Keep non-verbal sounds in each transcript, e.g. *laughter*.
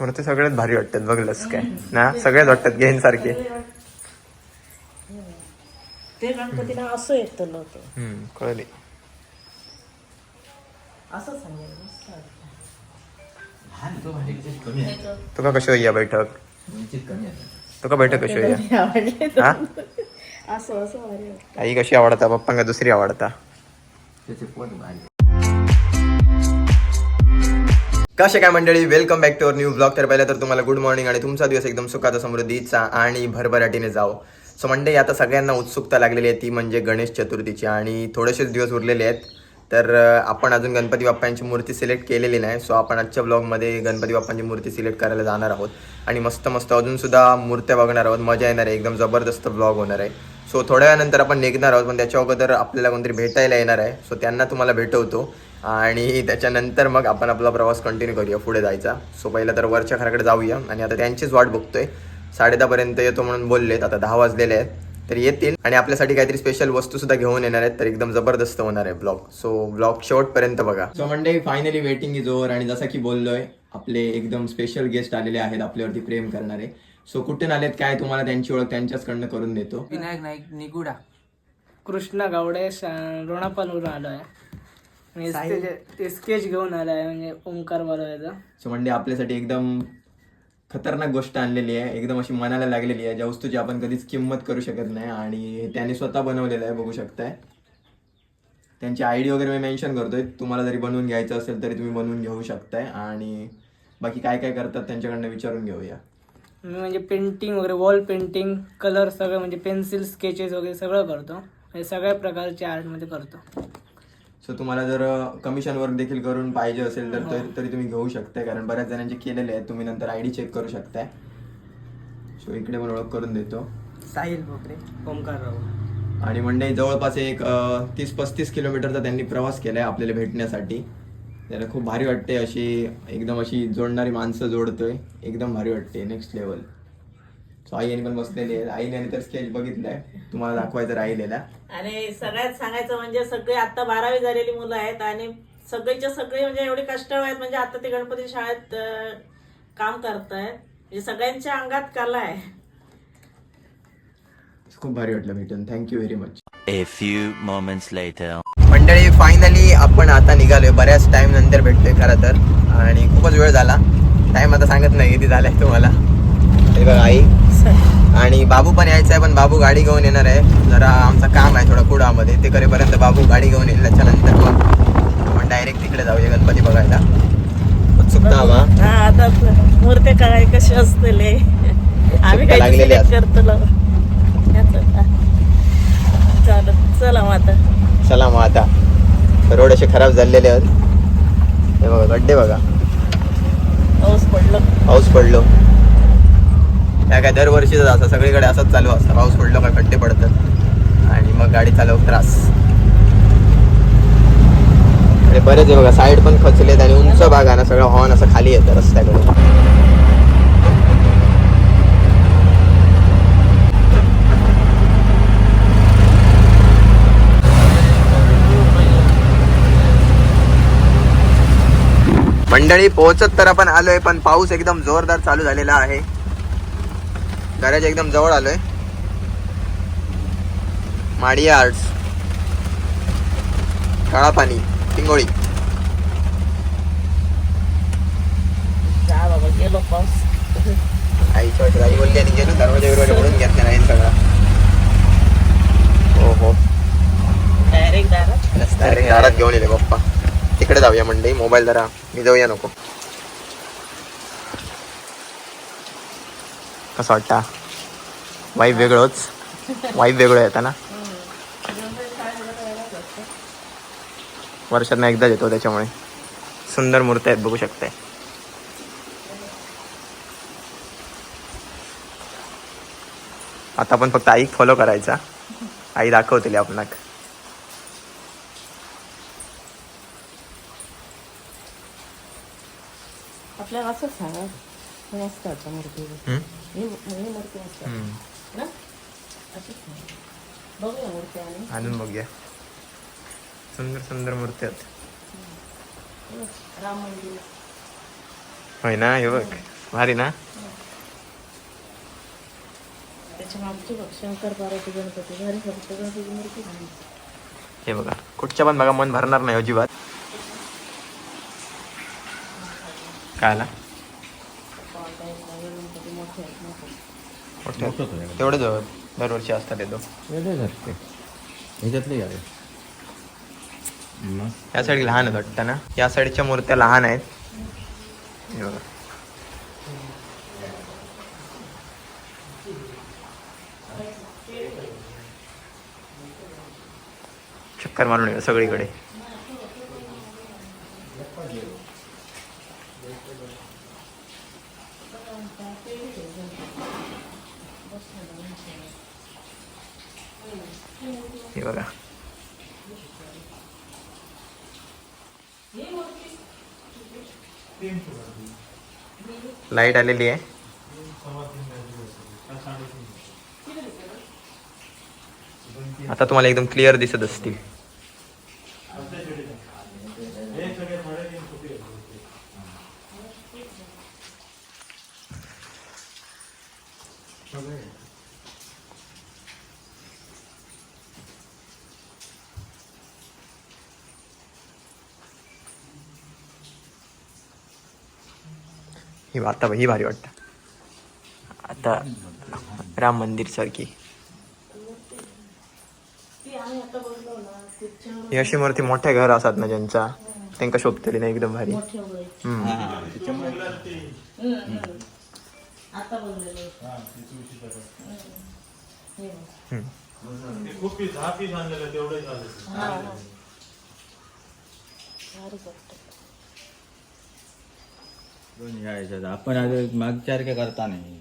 मला ते सगळ्यात भारी वाटतात बघलंस काय ना? सगळ्यात वाटतात घेईन सारखे ते गणपतीला असं येतं होतं हम्म कळले. तुका कशी होईया बैठक? तुका बैठक कशी होईया. हा. आई कशी आवडता? पप्पांका दुसरी आवडता? कसे काय मंडळी? Welcome back to our new blog तर पहिलं तर तुम्हाला गुड मॉर्निंग आणि तुमचा दिवस एकदम सुखाचा समृद्धीचा आणि भरभराटीने जाओ सो मंडळी आता सगळ्यांना उत्सुकता लागलेली आहे ती म्हणजे गणेश चतुर्थीची आणि थोडेसेच दिवस उरलेले आहेत. तर आपण अजून गणपती बाप्पांची मूर्ती सिलेक्ट केलेली नाही. सो आपण आजच्या ब्लॉगमध्ये गणपती बाप्पांची मूर्ती सिलेक्ट करायला जाणार आहोत. आणि मस्त मस्त अजूनसुद्धा मूर्त्या बघणार आहोत. मजा येणार आहे. एकदम जबरदस्त ब्लॉग होणार आहे. सो थोड्या वेळानंतर आपण निघणार आहोत. पण त्याच्या अगोदर आपल्याला कोणतरी भेटायला येणार आहे. सो त्यांना तुम्हाला भेटवतो. आणि त्याच्यानंतर मग आपण आपला प्रवास कंटिन्यू करूया पुढे जायचा. सो पहिलं तर वरच्या घराकडे जाऊया आणि आता त्यांचीच वाट बघतोय. साडेदहापर्यंत येतो म्हणून बोललेत. आता दहा वाजलेले आहेत तर येतील. आणि आपल्यासाठी काहीतरी स्पेशल वस्तू सुद्धा घेऊन येणार आहेत तर एकदम जबरदस्त होणार आहे ब्लॉग सो ब्लॉग शेवटपर्यंत बघा. So Monday finally waiting is over आणि जसं की बोललोय आपले एकदम स्पेशल गेस्ट आलेले आहेत आपल्यावरती प्रेम करणारे. सो कुठून आलेत काय तुम्हाला त्यांची ओळख त्यांच्याचकडनं करून देतो. विनायक नाईक निगुडा. कृष्णा गावडे रोणापालवरून आलो आहे ते स्केच घेऊन आलो आहे म्हणजे ओंकार सो म्हणजे आपल्यासाठी एकदम खतरनाक गोष्ट आणलेली आहे. एकदम अशी मनाला लागलेली आहे ज्या वस्तूची आपण कधीच किंमत करू शकत नाही आणि हे त्याने स्वतः बनवलेलं आहे बघू शकताय. त्यांची आय डी वगैरे मी मेन्शन करतोय. तुम्हाला जरी बनवून घ्यायचं असेल तरी तुम्ही बनवून घेऊ शकताय. आणि बाकी काय काय करतात त्यांच्याकडनं विचारून घेऊया. मी म्हणजे पेंटिंग वगैरे वॉल पेंटिंग कलर सगळं म्हणजे पेन्सिल स्केचेस वगैरे सगळं करतो. म्हणजे सगळ्या प्रकारचे आर्टमध्ये करतो. सो तुम्हाला जर कमिशन वर्क देखील करून पाहिजे असेल तर तरी- तरी तुम्ही घेऊ शकताय. कारण बऱ्याच जणांचे केलेले आहेत. तुम्ही नंतर आय डी चेक करू शकताय. सो इकडे पण ओळख करून देतो. साहिल बोकरे ओंकार राव आणि मंडई जवळपास एक तीस पस्तीस किलोमीटरचा त्यांनी प्रवास केलाय आपल्याला भेटण्यासाठी. त्याला खूप भारी वाटते अशी एकदम अशी जोडणारी माणसं जोडतोय. एकदम भारी वाटते नेक्स्ट लेवल सो आई पण बसलेली आहे. आईने तर स्केच बघितलाय. तुम्हाला दाखवायचं राहिलेला. आणि सगळ्यात सांगायचं म्हणजे सगळे आता बारावी झालेली मुलं आहेत आणि सगळेच्या सगळे म्हणजे एवढे कष्टाळू आहेत. म्हणजे आता ते गणपती शाळेत काम करतायत. म्हणजे सगळ्यांच्या अंगात कला आहे. खूप भारी वाटलं भेटून. Thank you very much A few moments later. मंडळी फायनली आपण आता निघालोय. बऱ्याच टाइम नंतर भेटतोय खरं तर. आणि खूपच वेळ झाला. टाइम आता सांगत नाही किती झालाय तुम्हाला. हे बघा आई. आणि बाबू पण यायचा आहे पण बाबू गाडी घेऊन येणार आहे. जरा आमचं काम आहे थोडं कुडामध्ये. ते करेपर्यंत बाबू गाडी घेऊन येईल त्याच्यानंतर मग आपण डायरेक्ट तिकडे जाऊया गणपती बघायला. उत्सुकता हवा हा आता मूर्ती काय कशी असतील. आम्ही काही लागलेली. करतो चला मग आता. चला मग आता. रोड असे खराब झालेले आहेत. हे बघा गड्डे बघा. पाऊस पडलं. पाऊस पडलो. त्या काय दरवर्षीच असं सगळीकडे असंच चालू असतं. पाऊस पडलो का खड्डे पडतात. आणि मग गाडी चालव त्रास. आणि बरेच आहे बघा साईड पण खचलेत आणि उंच भाग आहे ना सगळं हॉर्न असं खाली येतं रस्त्याकडे. मंडळी पोहोचत तर आपण आलोय पण पाऊस एकदम जोरदार चालू झालेला आहे. घराच्या एकदम जवळ आलोय. माडिया आर्ट्स. काळा पाणी पिंगोळी आईच्या आई बोलली आणि गेलो. दरवाजा बिरवाजा म्हणून घेतला नाही सगळा. हो हो डायरेक्ट दारात घेऊन येले पप्पा. तिकडे जाऊया मंडई. मोबाईल जरा मी जाऊया नको. कसं वाटतं? वाईफ वेगळंच. वाईफ वेगळं येतं ना? वर्षात एकदाच येतो त्याच्यामुळे. सुंदर मूर्ती आहेत बघू शकताय. आता आपण फक्त आईक फॉलो करायचा. आई दाखवतील आपणाक. आपल्याला असंच सांगा मस्त वाटतं मूर्ती हम्म? ही ही मूर्ती मस्त वाटते. हम्म. ना असंच सांगा बघूया मूर्ती आणि आणून बघूया सुंदर सुंदर मूर्ती आहेत राम मंदिर होय ना हे बघ भारी ना त्याच्या मागचे बघ शंकर पार्वती गणपती भारी फक्त गणपती मूर्ती भारी. हे बघा कुठच्या पण बघा मन भरणार नाही अजिबात काय आला मोठे आहेत तेवढंच हवं. दरवर्षी असतात येतो वेगळेच असते ह्याच्यातले आहे मग या साईड लहान आहेत वाटतं ना? या साईडच्या मूर्त्या लहान आहेत. हे बघा. चक्कर मारून येऊ सगळीकडे हे बघा लाइट आलेली आहे. आता तुम्हाला एकदम क्लिअर दिसत असतील. ही आता ही भारी वाटतं. आता राम मंदिर सारखी. ही अशी मूर्ती मोठ्या घर असतात ना ज्यांचा? त्यांका शोभतली ना एकदम भारी. खूप पीस हा पीस आणलेला तेवढे झाले दोन ह्याच्यात आपण आता मागच्यासारखे करता नाही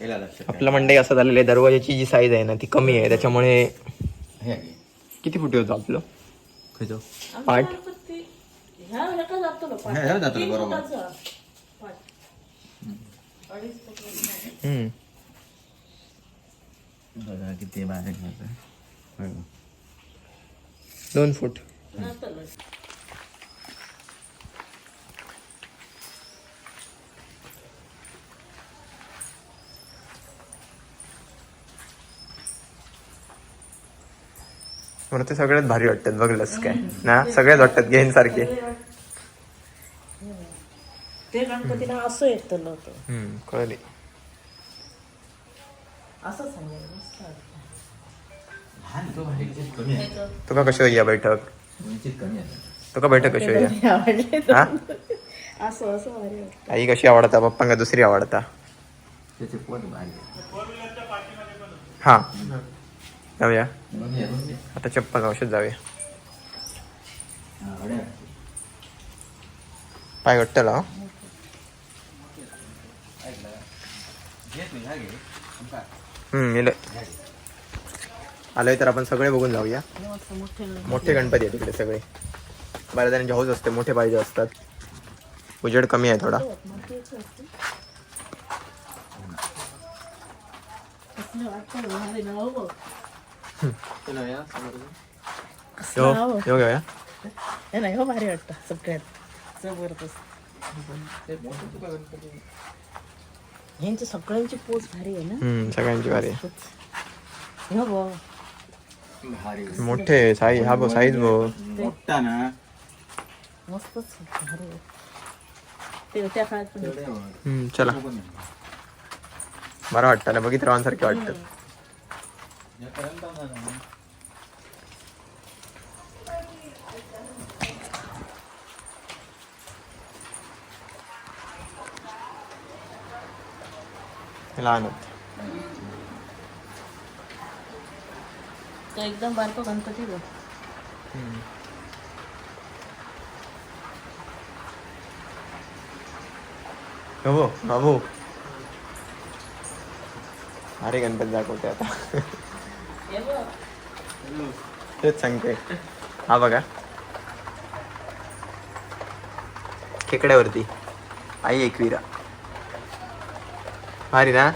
गेला लक्षात आपलं मंडई असं झालेलं आहे दरवाजाची जी साईज आहे ना ती कमी आहे त्याच्यामुळे हे आहे. किती फुटी होतं आपलं खयचो? पाठ गणपती ह्या ह्याका जातो ना पाठ. ह्या- ह्या जातो ना, तीन बरोबर. फुटाचा पाठ. अडीच फुट हम्म. बघा किती बारीक होतं. दोन फूट मला ते सगळ्यात भारी वाटतात बघलंस काय. ना? सगळ्यात वाटतात घेईन सारखे. ते गणपतीला असं येतं होतं हम्म, कळली. असं सांगायचं मस्त वाटतं. लहान तो बारीक याच्यात कमी आहे. तुका कशी होई या बैठक? उंचीत कमी आहे. तुका बैठक कशी होई ते आवडले तर. हा? *laughs* असं असं भारी वाटतं. आई कशी आवडता पप्पांका दुसरी आवडता? त्याचे पोट बारीक आहे. हा. जाऊया. आता चप्पल औषध जाऊया. पाय गट्टला घे तू, ह्या घे. संपा. हम्म इले आलोय तर आपण सगळे बघून जाऊया मोठे गणपती आहेत तिकडे सगळे बऱ्याच जणांची हौस असते मोठे पाहिजे असतात उजेड कमी आहे थोडा भारी हो यो घेऊया. हे नाही हो भारी वाटतं. सगळ्यात जबरदस्त. यांची सगळ्यांची पोच भारी आहे ना? हम्म सगळ्यांची वारी आहे. हे बघ भारी. मोठे साई हा बो साईज बो. मोठा ना. मस्तच भारी आहे. ते त्या काळात पण तेवढे बघ. हम्म, चला. बरं वाटतं ना बघित रावांसारखे वाटतं या पर्यंत जाणार ना. लहान होत तो एकदम बारको गणपती बघ हो बाबू अरे गणपती दाखवते आता तेच सांगते. हा बघा. खेकड्यावरती. आई एकविरा भारी ना?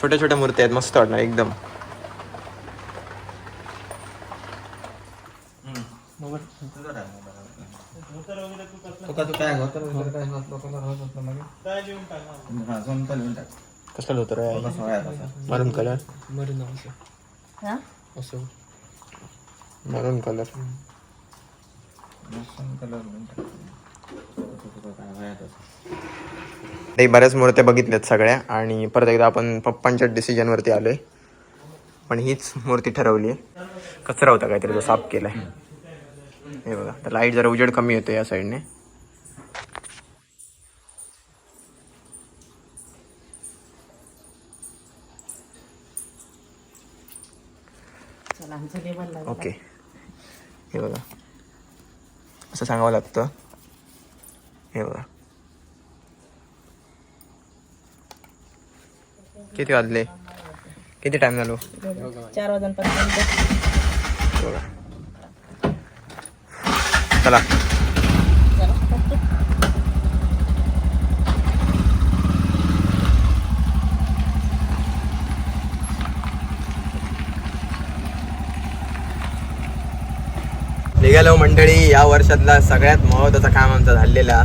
छोट्या छोट्या मूर्ती आहेत मस्त वाटणार एकदम. तुका तू काय होतं काय घातलं कलर होत मागे काय लिहून टाक हा जमता लिहून टाक कसलं होतं रे? कसं व्हायला तसं. मरून कलर हा? मरून कलर सोन कलर. ते बऱ्याच मूर्त्या बघितल्यात सगळ्या आणि परत एकदा आपण पप्पांच्या डिसिजनवरती आलोय. पण हीच मूर्ती ठरवली आहे कचरा होता काहीतरी तो साफ केलाय. हे बघा तर लाइट जरा उजेड कमी येतो या साईडने चला आमचं लेबल लागलं. ओके. हे बघा. असं सांगावं लागतं. हे बघा. किती वाजले? किती टाइम झालो? चार बघा. चला. निघालो मंडळी या वर्षातला सगळ्यात महत्वाचं काम आमचं झालेला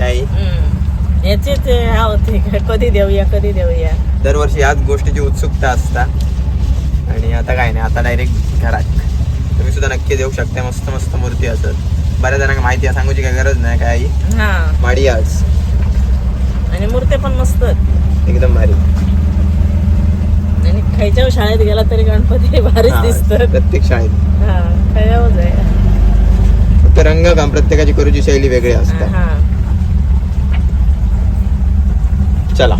हम्म. याचेच हा होते. कधी देऊया कधी देऊया? दरवर्षी याच गोष्टीची उत्सुकता असता. आणि आता काय नाही आता डायरेक्ट घरात. तुम्ही सुद्धा नक्की देऊ शकता मस्त मस्त मूर्ती असत बऱ्याच जणांना माहिती आहे सांगूची काय गरज नाही काय हा. माडी आज. आणि मूर्त्या पण मस्त. एकदम भारी. आणि खायच्या शाळेत गेला तरी गणपती भारीच दिसतात. प्रत्येक शाळेत. हा आहे. फक्त रंगकाम प्रत्येकाची करूची शैली वेगळी असते हा. चला.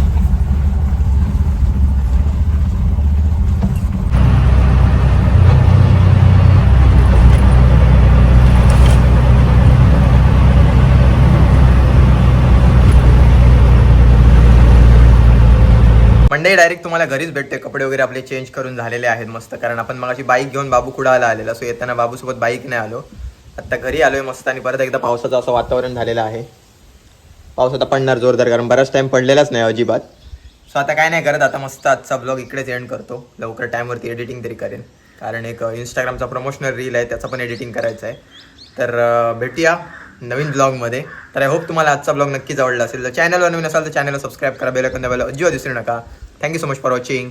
मंडई डायरेक्ट तुम्हाला घरीच भेटते. कपडे वगैरे आपले चेंज करून झालेले आहेत मस्त. कारण आपण मगाशी बाईक घेऊन बाबू कुडाला आलेला. सो येताना बाबूसोबत बाईक नाही आलो. आता घरी आलोय मस्त आणि परत एकदा पावसाचं असं वातावरण झालेलं आहे. पाऊस आता पडणार जोरदार कारण बराच टाइम पडलेलाच नाही अजिबात. सो आता काय नाही करत आता मस्त आजचा ब्लॉग इकडेच एंड करतो. लवकर टाईमवरती एडिटिंग तरी करेन. कारण एक इंस्टाग्रामचा प्रमोशनल रील आहे त्याचं पण एडिटिंग करायचं आहे. तर भेटूया नवीन ब्लॉगमध्ये तर आय होप तुम्हाला आजचा ब्लॉग नक्कीच आवडला असेल. तर चॅनलवर नवीन असाल तर चॅनलला सबस्क्राईब करा बेल दाबायला अजिबात विसरू नका. Thank you so much for watching